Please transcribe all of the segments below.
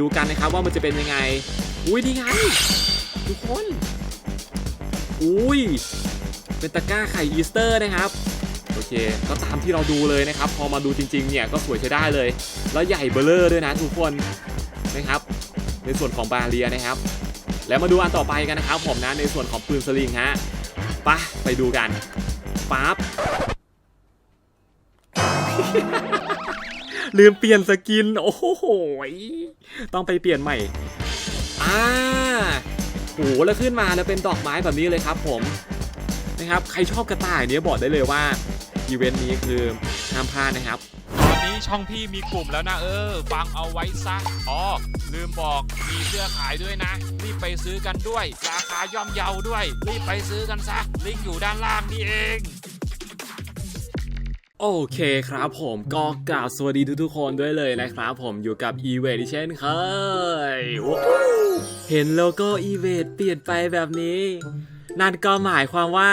ดูกันนะครับว่ามันจะเป็นยังไง อุ้ยนี่ไงทุกคน อุ้ย เป็นตะกร้าไข่อีสเตอร์นะครับ โอเค ก็ตามที่เราดูเลยนะครับ พอมาดูจริงๆ เนี่ยก็สวยใช้ได้เลย แล้วใหญ่เบลเลอร์ด้วยนะทุกคนนะครับ ในส่วนของบาเรียนะครับ แล้วมาดูอันต่อไปกันนะครับ ผมนะในส่วนของปืนสลิงฮะไปะไปดูกันปั๊บ ลืมเปลี่ยนสกิน โอ้โหยต้องไปเปลี่ยนใหม่อ่าโหแล้วขึ้นมาแล้วเป็นดอกไม้แบบนี้เลยครับผมนะครับใครชอบกระต่ายเนี้ยบอกได้เลยว่าอีเวนต์นี้คือห้ามพลาดนะครับตอนนี้ช่องพี่มีกลุ่มแล้วนะเออ ฟังเอาไว้ซะอ๋อลืมบอกมีเสื้อขายด้วยนะ รีบไปซื้อกันด้วย ราคาย่อมเยาด้วย รีบไปซื้อกันซะลิงก์อยู่ด้านล่างนี่เอง โอเคครับผมก็กล่าวสวัสดีทุกๆคนด้วยเลยนะครับผมอยู่กับ e v a t เช่นเคยเห็นโลโก้ e v a t เปลี่ยนไปแบบนี้ นั่นก็หมายความว่า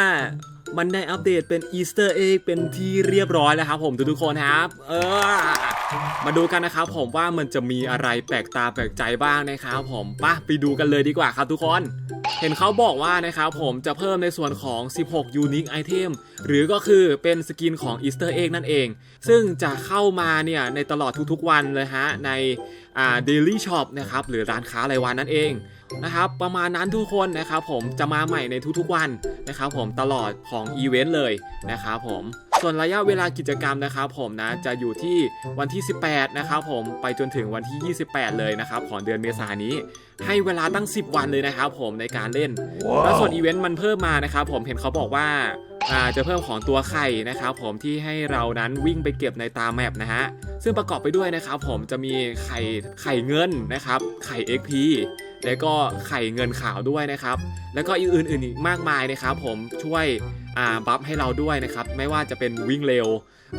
มันได้อัปเดตเป็น Easter Egg เป็นที่เรียบร้อยแล้วครับผมทุกๆคนครับ เออ มาดูกันนะครับผมว่ามันจะมีอะไรแปลกตาแปลกใจบ้างนะครับผมปะไปดูกันเลยดีกว่าครับทุกคน เห็นเขาบอกว่านะครับผมจะเพิ่มในส่วนของ 16 Unique Item หรือก็คือเป็นสกินของ Easter Egg นั่นเอง ซึ่งจะเข้ามาเนี่ยในตลอดทุกๆวันเลยฮะในอ่า Daily Shop นะครับหรือร้านค้ารายวันนั่นเอง นะครับ ประมาณนั้นทุกคนนะครับผมจะมาใหม่ในทุกๆวันนะครับผมตลอดของอีเวนต์เลยนะครับผมส่วนระยะเวลากิจกรรมนะครับผมนะจะอยู่ที่วันที่ 18 นะครับผมไปจนถึงวันที่ 28 เลยนะครับของเดือนเมษายนนี้ ให้เวลาตั้ง 10 วันเลยนะครับผมในการเล่นแล้วส่วนอีเวนต์มันเพิ่มมานะครับผมเห็นเขาบอกว่าอ่าจะเพิ่มของตัวไข่นะครับผมที่ให้เรานั้นวิ่งไปเก็บในตามแมปนะฮะซึ่งประกอบไปด้วยนะครับผมจะมีไข่ไข่เงินนะครับไข่ XP แล้วก็ไข่เงินขาวด้วยนะครับ แล้วก็อีกอื่นๆอีกมากมายนะครับ ผมช่วยบัฟให้เราด้วยนะครับ ไม่ว่าจะเป็นวิ่งเร็ว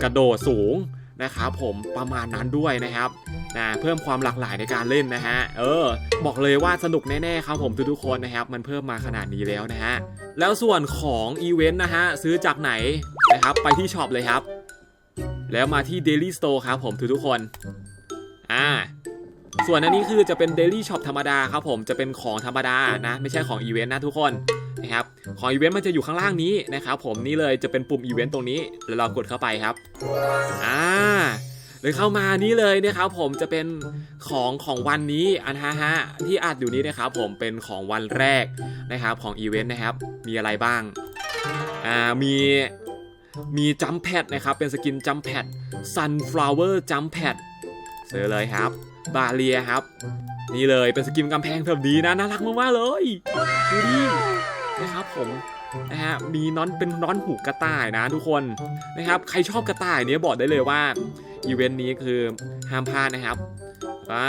กระโดดสูงนะครับผมประมาณนั้นด้วยนะครับนะเพิ่มความหลากหลายในการเล่นนะฮะเออ บอกเลยว่าสนุกแน่ๆครับผมทุกๆคนนะครับ มันเพิ่มมาขนาดนี้แล้วนะฮะแล้วส่วนของอีเวนต์นะฮะซื้อจากไหนนะครับไปที่ช็อปเลยครับ แล้วมาที่ Daily Store ครับผมทุกๆคนอ่า ส่วนอันนี้คือจะเป็น Daily Shop ธรรมดาครับผมจะเป็นของธรรมดานะ ไม่ใช่ของอีเวนต์นะทุกคนนะครับของอีเวนต์มันจะอยู่ข้างล่างนี้นะครับผมนี่เลยจะเป็นปุ่มอีเวนต์ตรงนี้แล้วเรากดเข้าไปครับอ่าหรือเข้ามานี้เลยนะครับผมจะเป็นของของวันนี้อันฮะฮะที่อัดอยู่นี้นะครับผมเป็นของวันแรกนะครับของอีเวนต์นะครับมีอะไรบ้างอ่ามีมีจัมแพดนะครับเป็นสกินจัมแพด Sunflower Jump Pad ซื้อเลยครับ บาเลียครับ นี่เลยเป็นสกินกำแพงแบบนี้นะน่ารักมากๆเลยดูดินะครับผมนะฮะมีน้อนเป็นน้อนหูกระต่ายนะทุกคนนะครับใครชอบกระต่ายเนี้ยบอกได้เลยว่าอีเวนต์นี้คือห้ามพลาดนะครับอ่า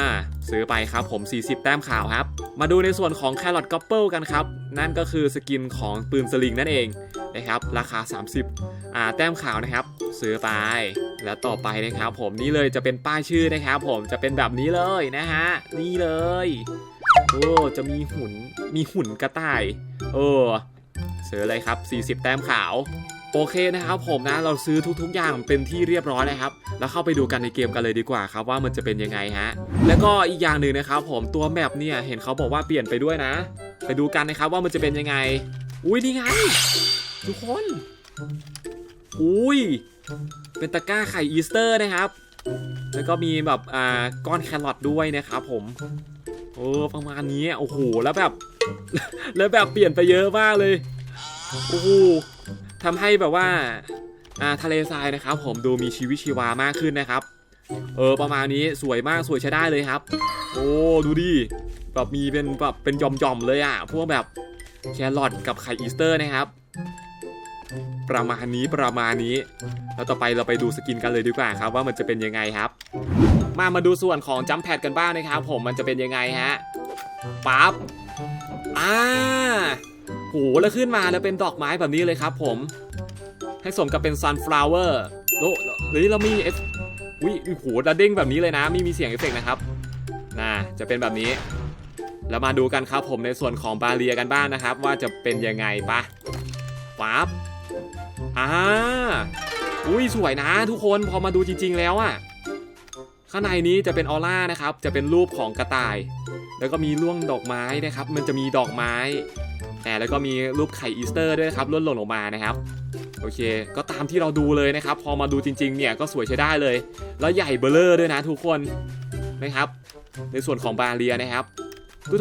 ซื้อไปครับผม 40 แต้มขาวครับ มาดูในส่วนของแครอทก o ปเปิลกันครับ นั่นก็คือสกินของปืนสลิงนั่นเองนะครับราคา 30 อ่าแต้มขาวนะครับ ซื้อไปแล้วต่อไปนะครับ ผมนี่เลยจะเป็นป้ายชื่อนะครับ ผมจะเป็นแบบนี้เลยนะฮะนี่เลยโอ้จะมีหุ่นมีหุ่นกระต่ายเออซื้อเลยครับ 40 แต้มขาวโอเคนะครับผมนะเราซื้อทุกๆอย่างเป็นที่เรียบร้อยแล้วครับ แล้วเข้าไปดูกันในเกมกันเลยดีกว่าครับว่ามันจะเป็นยังไงฮะแล้วก็อีกอย่างหนึ่งนะครับผมตัวแมปเนี่ยเห็นเขาบอกว่าเปลี่ยนไปด้วยนะ ไปดูกันนะครับว่ามันจะเป็นยังไง อุ้ยนี่ไงทุกคน อุ้ย เป็นตะกร้าไข่อีสเตอร์นะครับ แล้วก็มีแบบอ่าก้อนแครอทด้วยนะครับผมโอ้ประมาณนี้โอ้โหแล้วแบบ แล้วแบบเปลี่ยนไปเยอะมากเลย โอ้โหทำให้แบบว่าอ่าทะเลทรายนะครับ ผมดูมีชีวิตชีวามากขึ้นนะครับ เออประมาณนี้สวยมากสวยใช้ได้เลยครับ โอ้ดูดิแบบมีเป็นแบบเป็นหย่อมๆเลยอะพวกแบบแครอทกับไข่อีสเตอร์นะครับ ประมาณนี้ประมาณนี้ แล้วต่อไปเราไปดูสกินกันเลยดีกว่าครับ ว่ามันจะเป็นยังไงครับ มามาดูส่วนของจัมแพดกันบ้างนะครับ ผมมันจะเป็นยังไงฮะปั๊บอ่าโหแล้วขึ้นมาแล้วเป็นดอกไม้แบบนี้เลยครับ ผม ให้สมกับเป็น sunflower โอ้หรือเรามีเอฟวิโหระเด้งแบบนี้เลยนะไม่มีเสียงเอฟเฟกต์นะครับน่าจะเป็นแบบนี้แล้วมาดูกันครับผมในส่วนของบาเรียกันบ้างนะครับ ว่าจะเป็นยังไงปะปั๊บ อ่าอุ้ยสวยนะทุกคนพอมาดูจริง ๆ แล้วอะข้างในนี้จะเป็นออร่านะครับ จะเป็นรูปของกระต่าย แล้วก็มีร่วงดอกไม้นะครับ มันจะมีดอกไม้แต่แล้วก็มีรูปไข่อีสเตอร์ด้วยครับล่นหล่นลงมานะครับ โอเค ก็ตามที่เราดูเลยนะครับ พอมาดูจริง ๆ เนี่ยก็สวยใช้ได้เลย แล้วใหญ่เบลเลอร์ด้วยนะทุกคนนะครับ ในส่วนของบาเรียนะครับ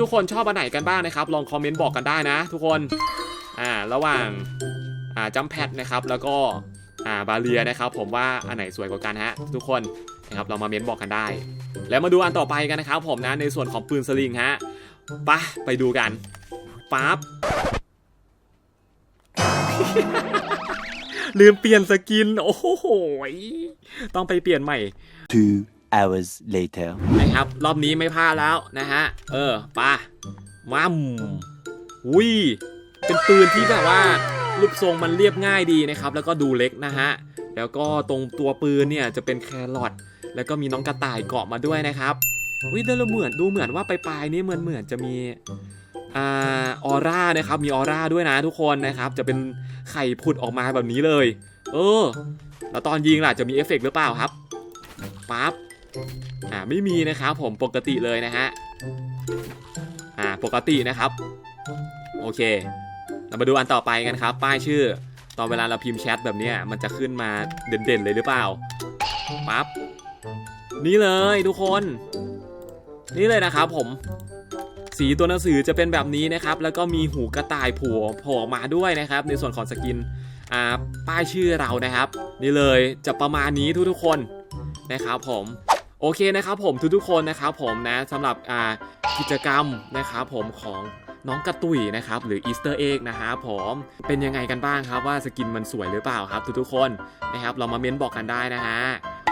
ทุกๆคนชอบอันไหนกันบ้างนะครับ ลองคอมเมนต์บอกกันได้นะ ทุกคนอ่าระหว่าง จัมแพดนะครับแล้วก็อ่าบาเรียนะครับ ผมว่าอันไหนสวยกว่ากันฮะทุกคนนะครับเรามาเม้นบอกกันได้ แล้วมาดูอันต่อไปกันนะครับ ผมนะในส่วนของปืนสลิงฮะไปะไปดูกันปั๊บลืมเปลี่ยนสกิน โอ้โหยต้องไปเปลี่ยนใหม่ Two hours later. นะครับ รอบนี้ไม่พลาดแล้วนะฮะ เออไป่ะมัมอุ้ยเป็นปืนที่แบบว่า รูปทรงมันเรียบง่ายดีนะครับ แล้วก็ดูเล็กนะฮะ แล้วก็ตรงตัวปืนเนี่ยจะเป็นแครอทแล้วก็มีน้องกระต่ายเกาะมาด้วยนะครับวิแต่เราเหมือนดูเหมือนว่าปลายๆนี่เหมือนเหมือนจะมีอ่าออร่านะครับ มีออร่าด้วยนะทุกคนนะครับ จะเป็นไข่ผุดออกมาแบบนี้เลย เออ แล้วตอนยิงล่ะจะมีเอฟเฟกต์หรือเปล่าครับปั๊บอ่าไม่มีนะครับผมปกติเลยนะฮะอ่าปกตินะครับ โอเค เรามาดูอันต่อไปกันครับ ป้ายชื่อ ตอนเวลาเราพิมพ์แชทแบบนี้มันจะขึ้นมาเด่นๆเลยหรือเปล่าปั๊บนี่เลยทุกคน นี่เลยนะครับผม สีตัวหนังสือจะเป็นแบบนี้นะครับ แล้วก็มีหูกระต่ายผล่โผล่ออกมาด้วยนะครับ ในส่วนของสกินป้ายชื่อเรานะครับ นี่เลยจะประมาณนี้ทุกๆคนนะครับผมโอเคนะครับผมทุกๆคนนะครับผมนะสำหรับกิจกรรมนะครับผมของ น้องกระตุยนะครับหรืออีสเตอร์เอ็กนะฮะผมเป็นยังไงกันบ้างครับว่าสกินมันสวยหรือเปล่าครับทุกๆคนนะครับเรามาเม้นบอกกันได้นะฮะ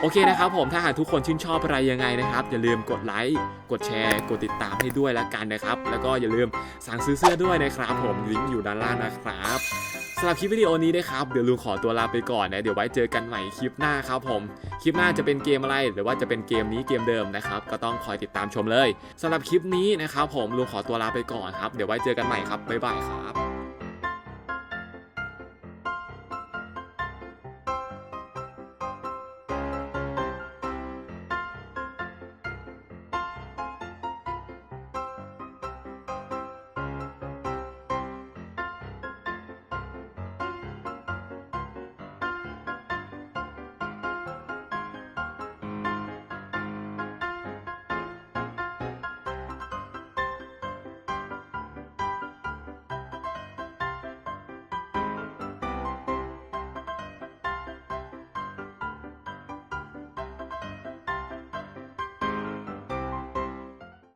โอเคนะครับผมถ้าหากทุกคนชื่นชอบอะไรยังไงนะครับ อย่าลืมกดไลค์กดแชร์ กดติดตามให้ด้วยละกันนะครับ แล้วก็อย่าลืมสั่งซื้อเสื้อด้วยนะครับผมลิงก์อยู่ด้านล่างนะครับ สำหรับคลิปวิดีโอนี้นะครับ เดี๋ยวลุงขอตัวลาไปก่อนนะ เดี๋ยวไว้เจอกันใหม่คลิปหน้าครับผม คลิปหน้าจะเป็นเกมอะไร หรือว่าจะเป็นเกมนี้เกมเดิมนะครับ ก็ต้องคอยติดตามชมเลยสำหรับคลิปนี้นะครับผมลุงขอตัวลาไปก่อนครับ เดี๋ยวไว้เจอกันใหม่ครับ บ๊ายบายครับ